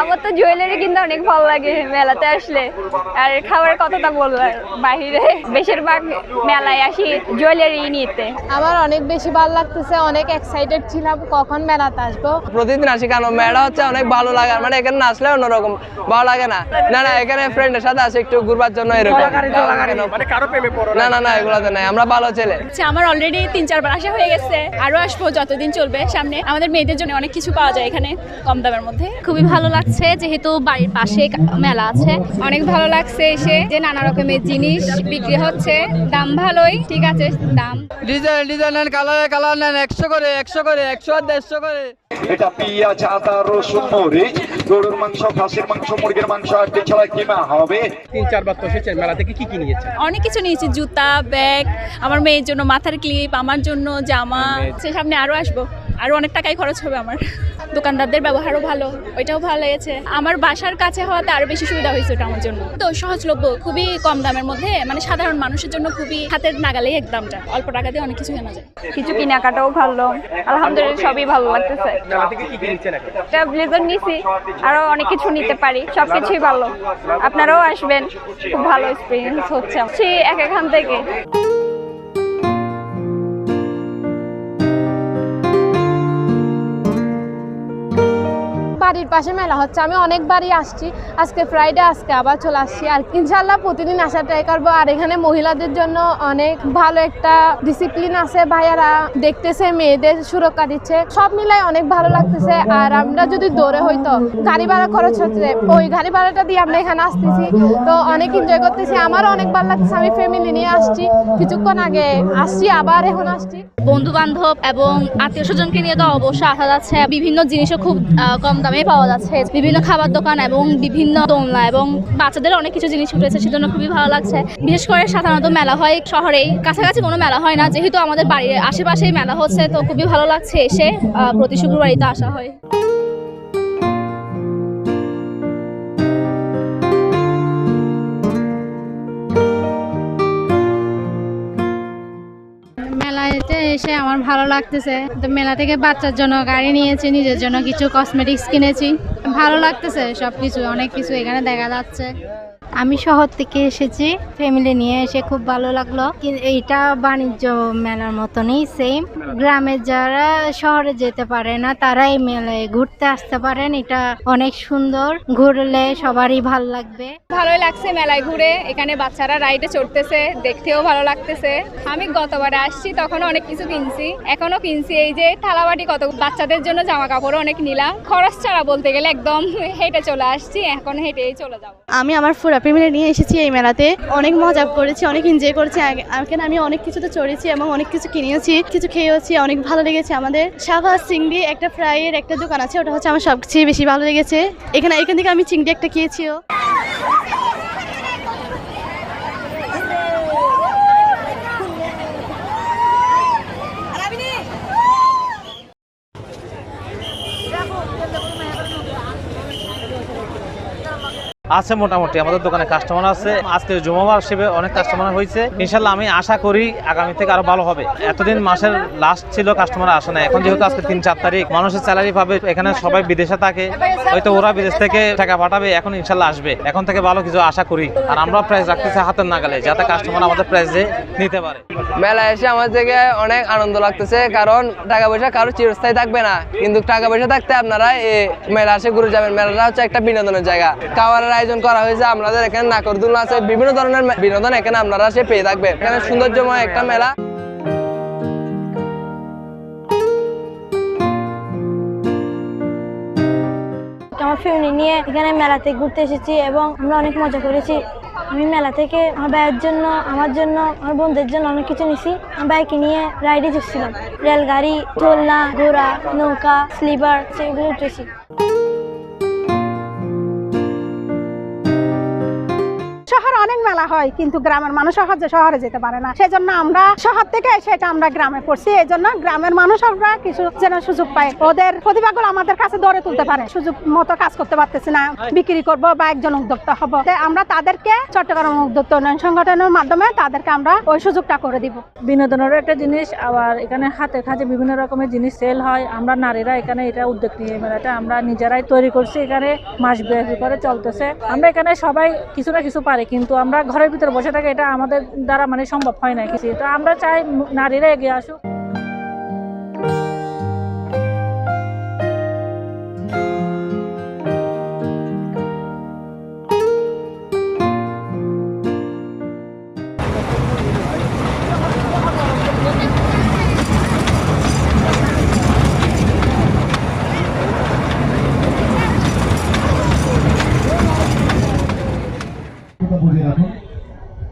আমার তো জুয়েলারি কিনতে অনেক ভালো লাগে মেলাতে আসলে। আর খাবারের কথাটা বললাম বাহিরে। বেশিরভাগ মেলায় আসি জুয়েলারি নিতে। আমার অনেক বেশি ভালো লাগতেছে অনেক এক্সাইটেড ছিলাম কখন মেলাতে আসব। প্রতিদিন আসি কেন? মেলা হচ্ছে অনেক ভালো লাগে মানে এখানে না আসলে অন্যরকম ভালো লাগে না। না না এখানে ফ্রেন্ডের সাথে আসে একটু ঘুরবার জন্য এরকম। না না। না এগুলোতে নাই আমরা ভালো ছেলে। আচ্ছা আমার অলরেডি তিন চারবার আসা হয়ে গেছে। আরও আসব যতদিন চলবে সামনে। আমাদের মেয়েদের জন্য অনেক কিছু পাওয়া যায় এখানে কম দামের মধ্যে। খুবই ভালো লাগছে যেহেতু বাড়ির পাশে মেলা আছে। অনেক ভালো লাগছে এসে যে নানা রকমের জিনিস বিক্রি হচ্ছে। দাম ভালোই ঠিক আছে দাম। ডিজাইন ডিজাইন নেন কালার কালার নেন একশো করে একশো করে একশো আর দেড়শো করে। এটা পিয়া আদা রসুন মরিচ গরুর মাংস খাসির মাংস মুরগির মাংস আর এছাড়া কিমা হবে? তিন চারবার তো এসেছেন মেলা থেকে কি কি নিয়েছেন অনেক কিছু নিয়েছি জুতা ব্যাগ আমার মেয়ের জন্য মাথার ক্লিপ আমার জন্য জামা সে সামনে আরও আসব। আরও অনেক টাকাই খরচ হবে আমার। দোকানদারদের ব্যবহারও ভালো ওইটাও ভালো লেগেছে। আমার বাসার কাছে হওয়াতে আরও বেশি সুবিধা হয়েছে ওটা আমার জন্য। তো সহজলভ্য খুবই কম দামের মধ্যে মানে সাধারণ মানুষের জন্য খুবই হাতের নাগালেই এক দামটা। অল্প টাকা দিয়ে অনেক কিছু কেনা যায়। কিছু কেনাকাটাও ভালো আলহামদুলিল্লাহ সবই ভালো লাগতেছে। মেলা থেকে কি কি নিচ্ছেন এখন? একটা ব্লেজার নিছি। আরও অনেক কিছু নিতে পারি সব কিছুই ভালো। আপনারাও আসবেন, খুব ভালো এক্সপিরিয়েন্স হচ্ছে। এক এখান থেকে। বাড়ির পাশে মেলা হচ্ছে। আমি অনেকবারই আসছি। আজকে ফ্রাইডে আজকে আবার চলে আসছি। আর ইনশাল্লাহ প্রতিদিন আসার ট্রাই করব। আর এখানে মহিলাদের জন্য অনেক ভালো একটা ডিসিপ্লিন আছে। ভাইয়ারা দেখতেছে, মেয়েদের সুরক্ষা দিচ্ছে। সব মিলাই অনেক ভালো লাগতেছে। আর আমরা যদি দৌড়ে হইতো গাড়ি ভাড়া খরচ হচ্ছে। ওই গাড়ি ভাড়াটা দিয়ে আমরা এখানে আসতেছি। তো অনেক এনজয় করতেছি। আমারও অনেক ভালো লাগতেছে। আমি ফ্যামিলি নিয়ে আসছি। কিছুক্ষণ আগে আসছি, আবার এখন আসছি। বন্ধু বান্ধব এবং আত্মীয় স্বজনকে নিয়ে তো অবশ্যই আসা যাচ্ছে। বিভিন্ন জিনিসও খুব কম দামে পাওয়া যাচ্ছে। বিভিন্ন খাবার দোকান এবং বিভিন্ন দোলনা এবং বাচ্চাদের অনেক কিছু জিনিস উঠেছে, সেজন্য খুবই ভালো লাগছে। বিশেষ করে সাধারণত মেলা হয় শহরেই। কাছাকাছি কোনো মেলা হয় না, যেহেতু আমাদের বাড়ির আশেপাশেই মেলা হচ্ছে, তো খুবই ভালো লাগছে এসে প্রতি শুক্রবারই আসা হয়। এসে আমার ভালো লাগতেছে। তো মেলা থেকে বাচ্চার জন্য গাড়ি নিয়েছি, নিজের জন্য কিছু কসমেটিক্স কিনেছি। ভালো লাগতেছে সব কিছু অনেক কিছু এখানে দেখা যাচ্ছে। আমি শহর থেকে এসেছি ফ্যামিলি নিয়ে এসে খুব ভালো লাগল। এইটা বাণিজ্য মেলার মতনই সেম গ্রামের যারা শহরে যেতে পারে না তারা এই মেলায় ঘুরতে আসতে পারেন। এটা অনেক সুন্দর, ঘুরলে সবারই ভালো লাগবে। ভালোই লাগছে মেলায় ঘুরে, এখানে বাচ্চারা রাইডে চড়তেছে, দেখতেও ভালো লাগতেছে। আমি গতবারে আসছি, তখন অনেক কিছু কিনছি, এখনও কিনছি। এই যে থালাবাটি কত, বাচ্চাদের জন্য জামা কাপড় অনেক নিলাম। খরচ ছাড়া বলতে গেলে একদম হেঁটে চলে আসছি, এখন হেঁটেই চলে যাব। আমি আমার ফুরা ফ্যামিলি নিয়ে এসেছি এই মেলাতে। অনেক মজা করেছি, অনেক এনজয় করেছি। এখানে আমি অনেক কিছু তো চড়েছি এবং অনেক কিছু কিনেছি কিছু খেয়েওছি, অনেক ভালো লেগেছে আমাদের। সাভা চিংড়ি, একটা ফ্রাইয়ের একটা দোকান আছে, ওটা হচ্ছে আমার সবচেয়ে বেশি ভালো লেগেছে। এখানে, এখান থেকে আমি চিংড়ি একটা খেয়েছিও আছে মোটামুটি, আমাদের দোকানে কাস্টমার আছে। আজকে জুমাবার হিসেবে অনেক কাস্টমার হয়েছে। ইনশাল্লাহ আমি আশা করি আগামী থেকে আরও ভালো হবে। এতদিন মাসের লাস্ট ছিল কাস্টমার আসে না এখন যেহেতু আজকে তিন চার তারিখ, মানুষের স্যালারি পাবে, এখানে সবাই বিদেশে থাকে। হয়তো ওরা বিদেশ থেকে টাকা পাঠাবে, এখন ইনশাল্লাহ আসবে। এখন থেকে ভালো কিছু আশা করি। আর আমরা প্রাইস রাখতেছি হাতের নাগালে, যাতে কাস্টমার আমাদের প্রাইসে নিতে পারে। মেলা এসে আমার থেকে অনেক আনন্দ লাগতেছে, কারণ টাকা পয়সা কারও চিরস্থায়ী থাকবে না। কিন্তু টাকা পয়সা থাকতে আপনারা এই মেলা আসে, ঘুরে যাবেন। মেলাটা হচ্ছে একটা বিনোদনের জায়গা। খাবারের আয়োজন করা হয়েছে আপনাদের এখানে নাকরদোলনা আছে, বিভিন্ন ধরনের বিনোদন এখানে আপনারা সে পেয়ে থাকবেন এখানে সৌন্দর্যময় একটা মেলা। আমার ফ্যামিলি নিয়ে এখানে মেলাতে ঘুরতে এসেছি এবং আমরা অনেক মজা করেছি। আমি মেলা থেকে আমার ভাইয়ের জন্য, আমার জন্য, আমার বন্ধুদের জন্য অনেক কিছু নিছি। আমার বাইকে নিয়ে রাইডে যাচ্ছিলাম। রেলগাড়ি দোলনা ঘোড়া, নৌকা, স্লিপার সেগুলো উঠেছি। হয়, কিন্তু গ্রামের মানুষ সহজে শহরে যেতে পারে না। সেজন্য আমরা শহর থেকে এসে এটা আমরা গ্রামে পড়ছি। এই জন্য গ্রামের মানুষরা কিছু যেন সুযোগ পায়। ওদের প্রতিভাগুলো আমাদের কাছে ধরে তুলতে পারে। সুযোগ মতো কাজ করতে পারতেছি না। বিক্রি করব বা একজন উদ্যোক্তা হব। আমরা তাদেরকে চট্টগ্রাম উদ্যোক্তা উন্নয়ন সংগঠনের মাধ্যমে তাদেরকে আমরা ওই সুযোগটা করে দিব। বিনোদনেরও একটা জিনিস, আবার এখানে হাতের কাজে বিভিন্ন রকমের জিনিস সেল হয়। আমরা নারীরা এখানে এটা উদ্যোগ নিয়ে মেলাটা আমরা নিজেরাই তৈরি করছি। এখানে মাস ব্যাপী করে চলতেছে। আমরা এখানে সবাই কিছু না কিছু পারি, কিন্তু আমরা ঘরের ভিতরে বসে থাকে, এটা আমাদের দ্বারা মানে সম্ভব হয় না কিছু। তো আমরা চাই নারীরা এগিয়ে আসুক।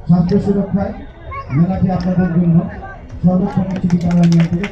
স্বাস্থ্য সুরক্ষায় মেলাটি আপনাদের জন্য সর্বোত্তম চিকিৎসা নিয়ম থেকে